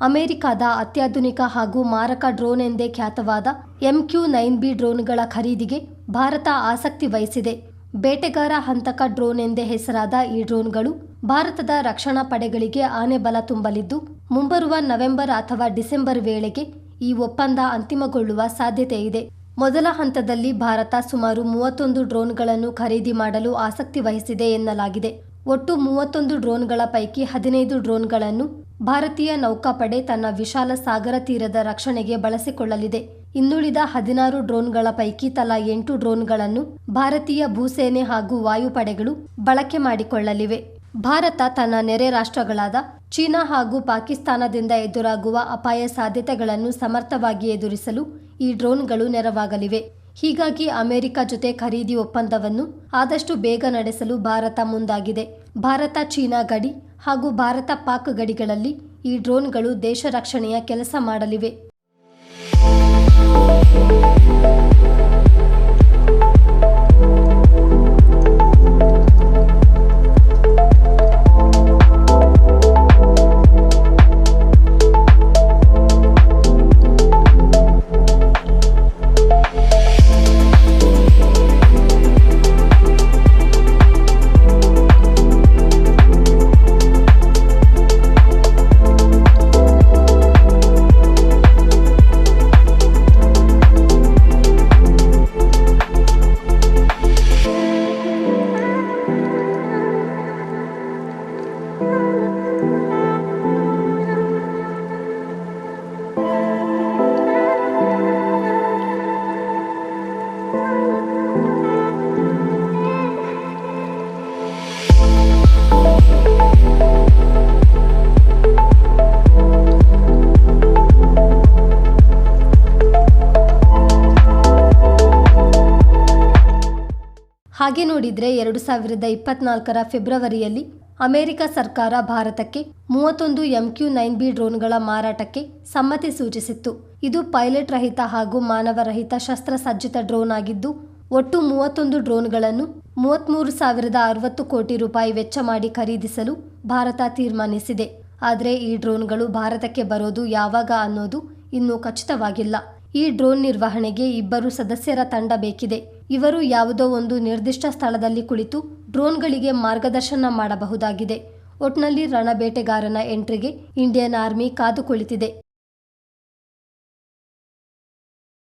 ಅಮೆರಿಕದ ಅತ್ಯಾಧುನಿಕ ಹಾಗೂ ಮಾರಕ ಡ್ರೋನ್ ಎಂದೇ ಖ್ಯಾತವಾದ ಎಂಕ್ಯೂ ನೈನ್ ಬಿ ಡ್ರೋನ್ಗಳ ಖರೀದಿಗೆ ಭಾರತ ಆಸಕ್ತಿ ವಹಿಸಿದೆ. ಬೇಟೆಗಾರ ಹಂತಕ ಡ್ರೋನ್ ಎಂದೇ ಹೆಸರಾದ ಈ ಡ್ರೋನ್ಗಳು ಭಾರತದ ರಕ್ಷಣಾ ಪಡೆಗಳಿಗೆ ಆನೆ ಬಲ ತುಂಬಲಿದ್ದು, ಮುಂಬರುವ ನವೆಂಬರ್ ಅಥವಾ ಡಿಸೆಂಬರ್ ವೇಳೆಗೆ ಈ ಒಪ್ಪಂದ ಅಂತಿಮಗೊಳ್ಳುವ ಸಾಧ್ಯತೆ ಇದೆ. ಮೊದಲ ಹಂತದಲ್ಲಿ ಭಾರತ ಸುಮಾರು ಮೂವತ್ತೊಂದು ಡ್ರೋನ್ಗಳನ್ನು ಖರೀದಿ ಮಾಡಲು ಆಸಕ್ತಿ ವಹಿಸಿದೆ ಎನ್ನಲಾಗಿದೆ. ಒಟ್ಟು ಮೂವತ್ತೊಂದು ಡ್ರೋನ್ಗಳ ಪೈಕಿ ಹದಿನೈದು ಡ್ರೋನ್ಗಳನ್ನು ಭಾರತೀಯ ನೌಕಾಪಡೆ ತನ್ನ ವಿಶಾಲ ಸಾಗರ ತೀರದ ರಕ್ಷಣೆಗೆ ಬಳಸಿಕೊಳ್ಳಲಿದೆ. ಇನ್ನುಳಿದ ಹದಿನಾರು ಡ್ರೋನ್ಗಳ ಪೈಕಿ ತಲಾ ಎಂಟು ಡ್ರೋನ್ಗಳನ್ನು ಭಾರತೀಯ ಭೂಸೇನೆ ಹಾಗೂ ವಾಯುಪಡೆಗಳು ಬಳಕೆ ಮಾಡಿಕೊಳ್ಳಲಿವೆ. ಭಾರತ ತನ್ನ ನೆರೆ ರಾಷ್ಟ್ರಗಳಾದ ಚೀನಾ ಹಾಗೂ ಪಾಕಿಸ್ತಾನದಿಂದ ಎದುರಾಗುವ ಅಪಾಯ ಸಾಧ್ಯತೆಗಳನ್ನು ಸಮರ್ಥವಾಗಿ ಎದುರಿಸಲು ಈ ಡ್ರೋನ್ಗಳು ನೆರವಾಗಲಿವೆ. ಹೀಗಾಗಿ ಅಮೆರಿಕ ಜೊತೆ ಖರೀದಿ ಒಪ್ಪಂದವನ್ನು ಆದಷ್ಟು ಬೇಗ ನಡೆಸಲು ಭಾರತ ಮುಂದಾಗಿದೆ. ಭಾರತ, ಚೀನಾ ಗಡಿ ಹಾಗೂ ಭಾರತ ಪಾಕ್ ಗಡಿಗಳಲ್ಲಿ ಈ ಡ್ರೋನ್ಗಳು ದೇಶ ರಕ್ಷಣೆಯ ಕೆಲಸ ಮಾಡಲಿವೆ. ಹಾಗೆ ನೋಡಿದ್ರೆ ಎರಡು ಸಾವಿರದ ಇಪ್ಪತ್ನಾಲ್ಕರ ಫೆಬ್ರವರಿಯಲ್ಲಿ ಅಮೆರಿಕ ಸರ್ಕಾರ ಭಾರತಕ್ಕೆ ಮೂವತ್ತೊಂದು ಎಂಕ್ಯೂ ನೈನ್ ಬಿ ಡ್ರೋನ್ಗಳ ಮಾರಾಟಕ್ಕೆ ಸಮ್ಮತಿ ಸೂಚಿಸಿತ್ತು. ಇದು ಪೈಲಟ್ ರಹಿತ ಹಾಗೂ ಮಾನವರಹಿತ ಶಸ್ತ್ರಸಜ್ಜಿತ ಡ್ರೋನ್ ಆಗಿದ್ದು, ಒಟ್ಟು ಮೂವತ್ತೊಂದು ಡ್ರೋನ್ಗಳನ್ನು ಮೂವತ್ತ್ಮೂರು ಸಾವಿರದ ಅರವತ್ತು ಕೋಟಿ ರೂಪಾಯಿ ವೆಚ್ಚ ಮಾಡಿ ಖರೀದಿಸಲು ಭಾರತ ತೀರ್ಮಾನಿಸಿದೆ. ಆದರೆ ಈ ಡ್ರೋನ್ಗಳು ಭಾರತಕ್ಕೆ ಬರೋದು ಯಾವಾಗ ಅನ್ನೋದು ಇನ್ನೂ ಖಚಿತವಾಗಿಲ್ಲ. ಈ ಡ್ರೋನ್ ನಿರ್ವಹಣೆಗೆ ಇಬ್ಬರು ಸದಸ್ಯರ ತಂಡ ಬೇಕಿದೆ. ಇವರು ಯಾವುದೋ ಒಂದು ನಿರ್ದಿಷ್ಟ ಸ್ಥಳದಲ್ಲಿ ಕುಳಿತು ಡ್ರೋನ್ಗಳಿಗೆ ಮಾರ್ಗದರ್ಶನ ಮಾಡಬಹುದಾಗಿದೆ. ಒಟ್ನಲ್ಲಿ ರಣಬೇಟೆಗಾರನ ಎಂಟ್ರಿಗೆ ಇಂಡಿಯನ್ ಆರ್ಮಿ ಕಾದು ಕುಳಿತಿದೆ.